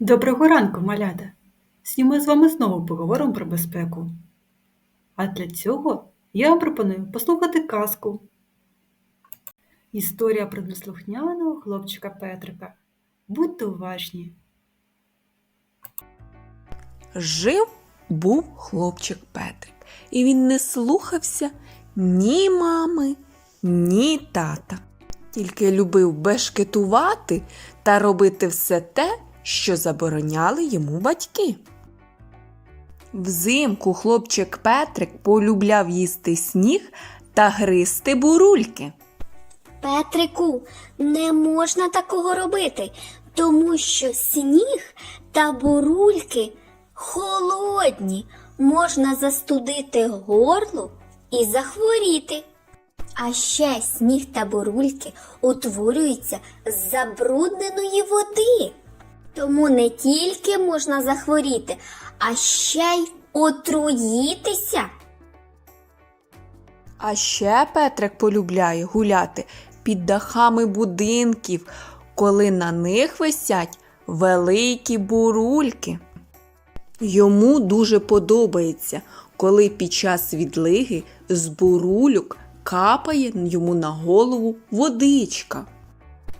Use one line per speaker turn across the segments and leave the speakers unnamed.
Доброго ранку, малята! Сьогодні ми з вами знову поговоримо про безпеку. А для цього я вам пропоную послухати казку. Історія про неслухняного хлопчика Петрика. Будьте уважні.
Жив був хлопчик Петрик, і він не слухався ні мами, ні тата. Тільки любив бешкетувати та робити все те, що забороняли йому батьки. Взимку хлопчик Петрик полюбляв їсти сніг та гризти бурульки.
Петрику, не можна такого робити, тому що сніг та бурульки холодні, можна застудити горло і захворіти. А ще сніг та бурульки утворюються з забрудненої води. Тому не тільки можна захворіти, а ще й отруїтися.
А ще Петрик полюбляє гуляти під дахами будинків, коли на них висять великі бурульки. Йому дуже подобається, коли під час відлиги з бурульок капає йому на голову водичка.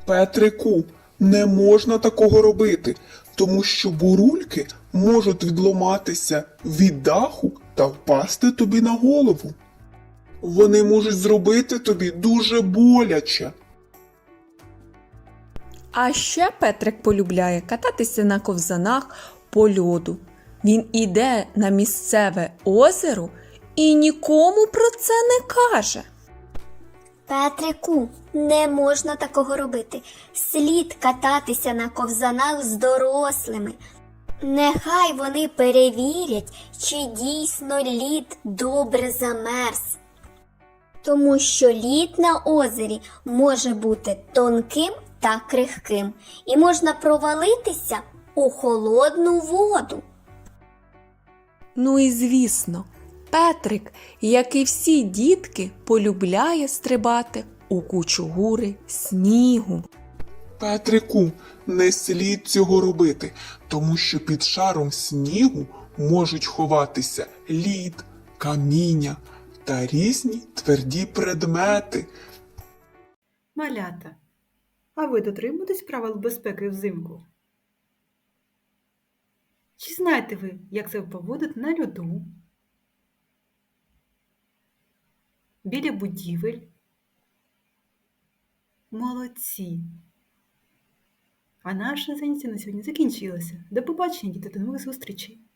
Петрику, не можна такого робити, тому що бурульки можуть відломатися від даху та впасти тобі на голову. Вони можуть зробити тобі дуже боляче.
А ще Петрик полюбляє кататися на ковзанах по льоду. Він іде на місцеве озеро і нікому про це не каже.
Петрику, не можна такого робити. Слід кататися на ковзанах з дорослими. Нехай вони перевірять, чи дійсно лід добре замерз. Тому що лід на озері може бути тонким та крихким, і можна провалитися у холодну воду.
Ну і звісно, Петрик, як і всі дітки, полюбляє стрибати у кучугури снігу.
Петрику, не слід цього робити, тому що під шаром снігу можуть ховатися лід, каміння та різні тверді предмети.
Малята, а ви дотримуєтесь правил безпеки взимку? Чи знаєте ви, як себе поводити на льоду? Біля будівель? Молодці! А наше заняття на сьогодні закінчилося. До побачення, діти, до нових зустрічей!